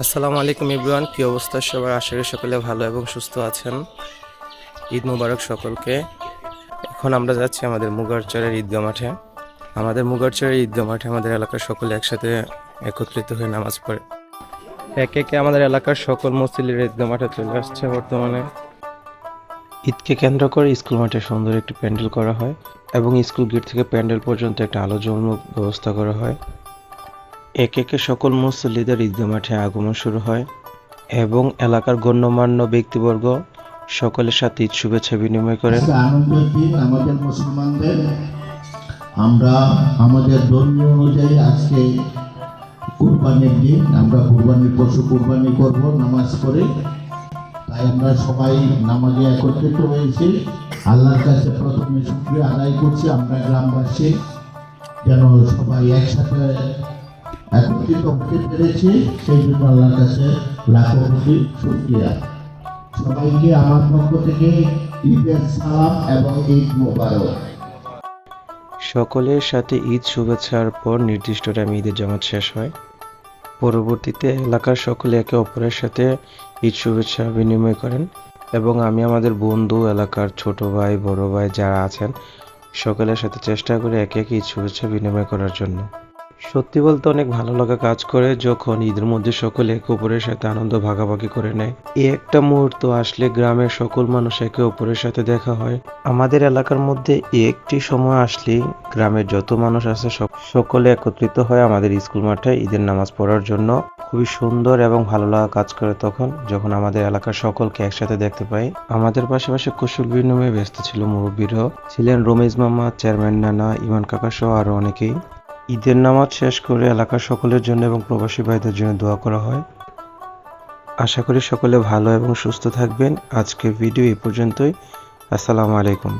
আসসালামু আলাইকুম ইব্রান কি অবস্থা? সবার আশা করি সকলে ভালো এবং সুস্থ আছেন। ঈদ মুবারক সকলকে। এখন আমরা যাচ্ছি আমাদের মুগারচরের ঈদগাহ মাঠে। আমাদের মুগারচরের ঈদগাহ মাঠে আমাদের এলাকার সকলে একসাথে একত্রিত হয়ে নামাজ পড়ে। একে একে আমাদের এলাকার সকল মসজিদের ঈদগাহ মাঠে চলে আসছে বর্তমানে। ঈদকে কেন্দ্র করে স্কুল মাঠে সুন্দর একটি প্যান্ডেল করা হয় এবং স্কুল গেট থেকে প্যান্ডেল পর্যন্ত একটা আলো জ্বলানোর ব্যবস্থা করা হয়। একে একে সকল মুসল্লিদের ঈদগাহ মাঠে আগমন শুরু হয় এবং এলাকার গণ্যমান্য ব্যক্তিবর্গ সকলের সাথে ঈদ শুভেচ্ছা বিনিময় করেন। আমাদের মুসলমানদের আমরা আমাদের ধর্মীয় অনুযায়ী আজকে কুরবানির দিন, আমরা কুরবানির পশু কুরবানি করব, নামাজ পড়ে। তাই আমরা সবাই নামাজে একত্রিত হয়েছি। আল্লাহর কাছে প্রথমে শুক্রিয়া আদায় করছি। আমরা গ্রামবাসী যেন সবাই একসাথে একত্রিত হতে পেরেছি, সেই জন্য আল্লাহর কাছে লাখো কোটি শুক্রিয়া। সবাইকে আমার পক্ষ থেকে ঈদের সালাম এবং ঈদ মোবারক। সকলের সাথে ঈদ শুভেচ্ছার পর নির্দিষ্ট টাইমে ঈদের জামাত শেষ হয়। পরবর্তীতে এলাকার সকলে একে অপরের সাথে ঈদ শুভেচ্ছা বিনিময় করেন এবং আমি আমাদের বন্ধু, এলাকার ছোট ভাই, বড় ভাই যারা আছেন, সকলের সাথে চেষ্টা করি একে একে ঈদ শুভেচ্ছা বিনিময় করার জন্য। সত্যি বলতে অনেক ভালো লাগা কাজ করে যখন ঈদের মধ্যে সকলে একে অপরের সাথে আনন্দ ভাগাভাগি করে নেয়। এই একটা মুহূর্ত আসলে গ্রামের সকল মানুষ একে অপরের সাথে দেখা হয়। আমাদের এলাকার মধ্যে একটি সময় আসলেই গ্রামের যত মানুষ আছে সকলে একত্রিত হয় আমাদের স্কুল মাঠে ঈদের নামাজ পড়ার জন্য খুবই সুন্দর এবং ভালো লাগা কাজ করে তখন যখন আমাদের এলাকার সকলকে একসাথে দেখতে পাই। আমাদের পাশাপাশি কুশল বিনিময়ে ব্যস্ত ছিল মুরব্বীরাও। ছিলেন রমেশ মামা, চেয়ারম্যান নানা, ইমান কাকা সহ আরও অনেকেই। ঈদের নামাজ শেষ করে এলাকার সকলের জন্য এবং প্রবাসী ভাইদের জন্য দোয়া করা হয়। আশা করি সকলে ভালো এবং সুস্থ থাকবেন। আজকের ভিডিও এ পর্যন্তই। আসসালামু আলাইকুম।